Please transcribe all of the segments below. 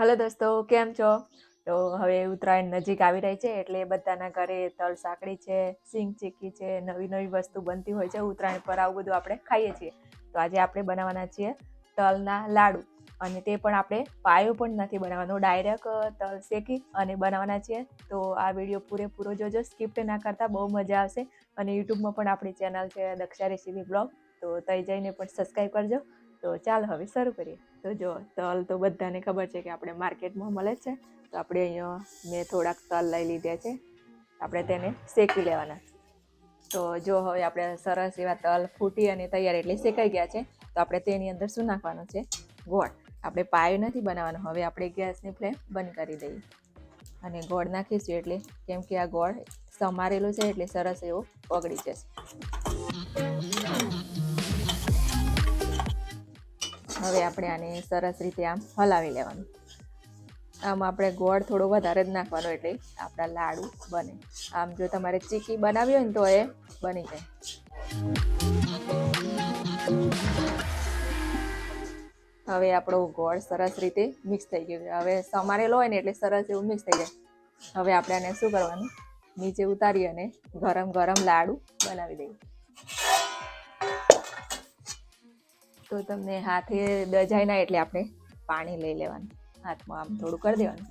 Hello દોસ્તો, કેમ છો? તો હવે ઉત્તરાયણ નજીક આવી રહી છે, એટલે બધાના ઘરે તલ સાંકળી છે, સિંગ ચીકી છે, નવી નવી વસ્તુ બનતી હોય છે, ઉત્તરાયણ પર આવું બધું આપણે ખાઈએ છીએ. તો આજે આપણે બનાવવાના છીએ તલના લાડુ. અને તે પણ આપણે પાયો પણ નથી બનાવવાનો, ડાયરેક્ટ તલ શેકી અને બનાવવાના છીએ. તો આ વીડિયો પૂરેપૂરો જોજો, સ્કિપ્ટ ના કરતા બહુ મજા આવશે. અને યુટ્યુબમાં પણ આપણી ચેનલ છે દક્ષા રેસીપી બ્લોગ. તો તઈ જઈને પણ સબસ્ક્રાઈબ કરજો. તો ચાલ હવે શરૂ કરીએ. તો જો, તલ તો બધાને ખબર છે કે આપણે માર્કેટમાં મળે છે. તો આપણે અહીંયા મેં થોડાક તલ લઈ લીધા છે. આપણે તેને શેકી લેવાના. તો જો હવે આપણે સરસ એવા તલ ફૂટી અને તૈયાર એટલે શેકાઈ ગયા છે. તો આપણે તેની અંદર શું નાખવાનું છે? ગોળ. આપણે પાયો નથી બનાવવાનો. હવે આપણે ગેસની ફ્લેમ બંધ કરી દઈએ. અને ગોળ નાખીશું એટલે કેમ કે આ ગોળ સમારેલું છે એટલે સરસ એવો ઓગળી જશે. હવે આપણે આને સરસ રીતે આમ હલાવી લેવાનું. આમ આપણે ગોળ થોડો વધારે જ નાખવાનો એટલે આપણા લાડુ બને. આમ જો તમારે ચીકી બનાવી હોય ને તો એ બની જાય. હવે આપણો ગોળ સરસ રીતે મિક્સ થઈ ગયો હવે સમારેલો હોય ને એટલે સરસ એવું મિક્સ થઈ જાય. હવે આપણે આને શું કરવાનું? નીચે ઉતારી અને ગરમ ગરમ લાડુ બનાવી દઈએ. તો તમને હાથે દજાય ના એટલે આપણે પાણી લઈ લેવાનું. હાથમાં આમ થોડું કરી દેવાનું.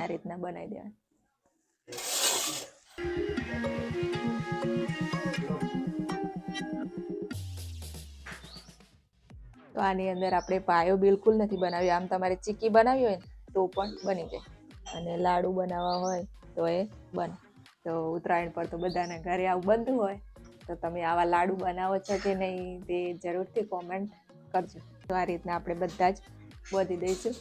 આ રીતના બનાવી દેવાનું. તો આની અંદર આપણે પાયો બિલકુલ નથી બનાવ્યો. આમ તમારે ચીકી બનાવી હોય ને તો પણ બની જાય. અને લાડુ બનાવવા હોય તો એ બને. તો ઉત્તરાયણ પર તો બધાના ઘરે આવું બનતું હોય. તો તમે આવા લાડુ બનાવો છો કે નહીં તે જરૂરથી કોમેન્ટ કરજો. તો આ રીતના આપણે બધા જ બોધી દઈશું.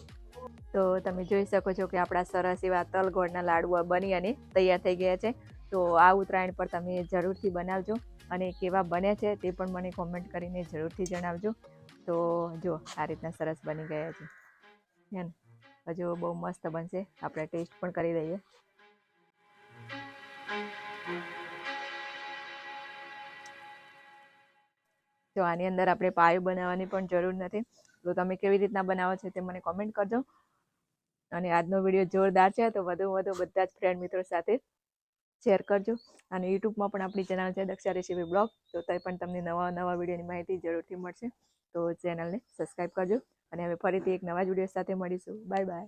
તો તમે જોઈ શકો છો કે આપણા સરસ એવા તલગોળના લાડુ બની અને તૈયાર થઈ ગયા છે. તો આ ઉત્તરાયણ પર તમે જરૂરથી બનાવજો અને કેવા બન્યા છે તે પણ મને કોમેન્ટ કરીને જરૂરથી જણાવજો. તો જો આ રીતના સરસ બની ગયા છે. હે ને હજુ બહુ મસ્ત બનશે. આપણે ટેસ્ટ પણ કરી દઈએ તો આની અંદર આપણે પાયું બનાવવાની પણ જરૂર નથી. તો તમે કેવી રીતના બનાવો છો તે મને કોમેન્ટ કરજો. અને આજનો વીડિયો જોરદાર છે, તો વધુ વધુ બધા જ ફ્રેન્ડ મિત્રો સાથે શેર કરજો. અને યુટ્યુબમાં પણ આપણી ચેનલ છે, દક્ષા રેસીપી બ્લોગ. તો તે પણ તમને નવા નવા વિડીયોની માહિતી જરૂરથી મળશે. તો ચેનલને સબસ્ક્રાઈબ કરજો. અને હવે ફરીથી એક નવા જ વીડિયો સાથે મળીશું. Bye bye